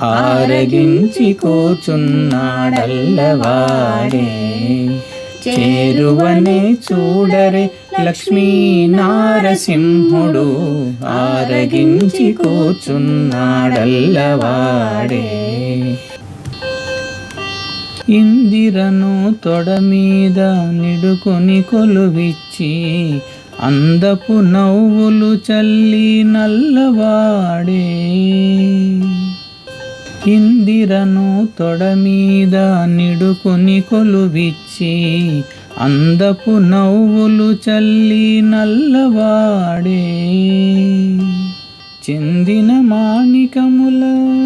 ఆరగించి కూచున్నాడల్లవాడే చేరువనే చూడరే లక్ష్మీ నారసింహుడు ఆరగించి కూచున్నాడల్లవాడే ఇందిరను తొడ మీద నిడుకొని కొలువిచ్చి అందపు నవ్వులు చల్లి నల్లవాడే. కిందిరను తొడ మీద నిడుకొని కొలువిచ్చి అందపు నవ్వులు చల్లి నల్లవాడే. చెందిన మాణికముల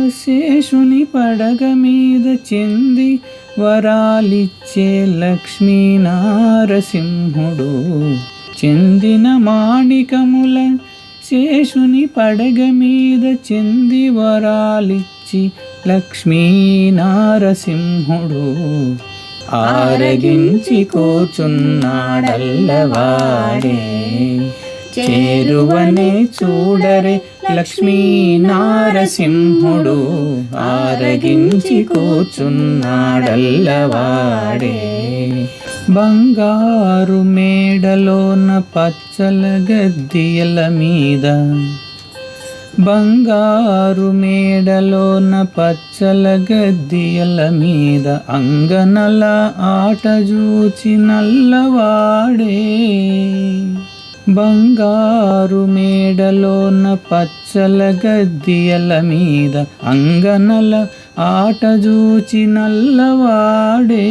శేషుని పడగ మీద చెంది వరాలిచ్చే లక్ష్మీ నారసింహుడు చెందిన మాణికముల శేషుని పడగ మీద చెంది వరాలిచ్చి లక్ష్మీ నారసింహుడు ఆరగించి కూచున్నాడల్లవాడే చేరువనే చూడరే లక్ష్మీ నారసింహుడు ఆరగించి కూచున్నాడల్లవాడే బంగారు మేడలోన పచ్చల గద్దియల మీద బంగారు మేడలోన పచ్చల గద్దియల మీద అంగనల ఆట జూచి నల్లవాడే. బంగారు మేడలోన పచ్చల గద్దియల మీద అంగనల ఆట జూచి నల్లవాడే.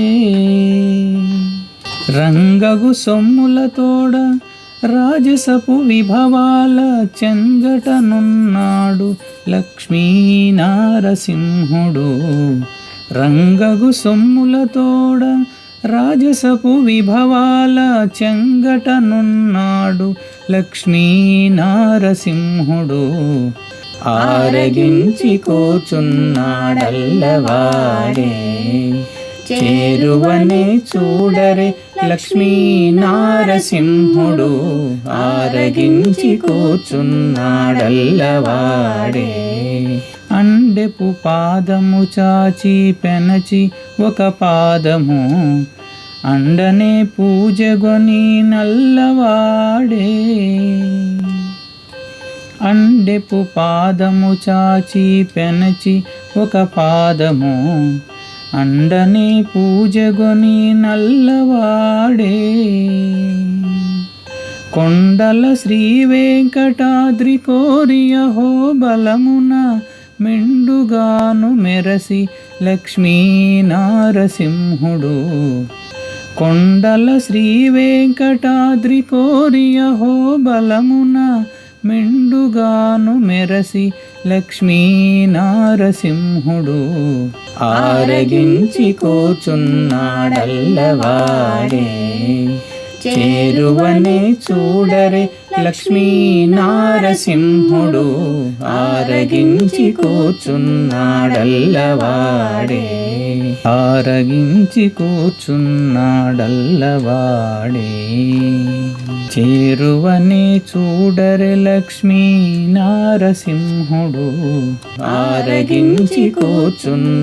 రంగగు సొమ్ములతోడ రాజసపు విభవాల చెంగటనున్నాడు లక్ష్మీ నారసింహుడు రంగగు సొమ్ములతోడ రాజసపు విభవాల చెంగటనున్నాడు లక్ష్మీ నారసింహుడు ఆరగించి కూచున్నాడల్లవాడే చేరువని చూడరే లక్ష్మీ నారసింహుడు. ఆరగించి కూర్చున్నాడల్లవాడే. అండెపు పాదము చాచి పెనచి ఒక పాదము. అండనే పూజగొని నల్లవాడే. అండెపు పాదము చాచి పెనచి ఒక పాదము. అండని పూజగొని నల్లవాడే. కొండల శ్రీ వెంకటాద్రి కోరియహో బలమున మెండుగాను మెరసి లక్ష్మీ నారసింహుడు కొండల శ్రీ వెంకటాద్రి కోరియహో బలమున మెండుగాను మెరసి లక్ష్మీ నారసింహుడు ఆరగించి కూచున్నాడల్లవాడే చేరువని చూడరే లక్ష్మీ నారసింహుడు. ఆరగించి కూర్చున్నాడల్లవాడే. ఆరగించి కూర్చున్నాడల్లవాడే. చేరువని చూడరే లక్ష్మీ నారసింహుడు. ఆరగించి కూర్చున్నాడల్లవాడే.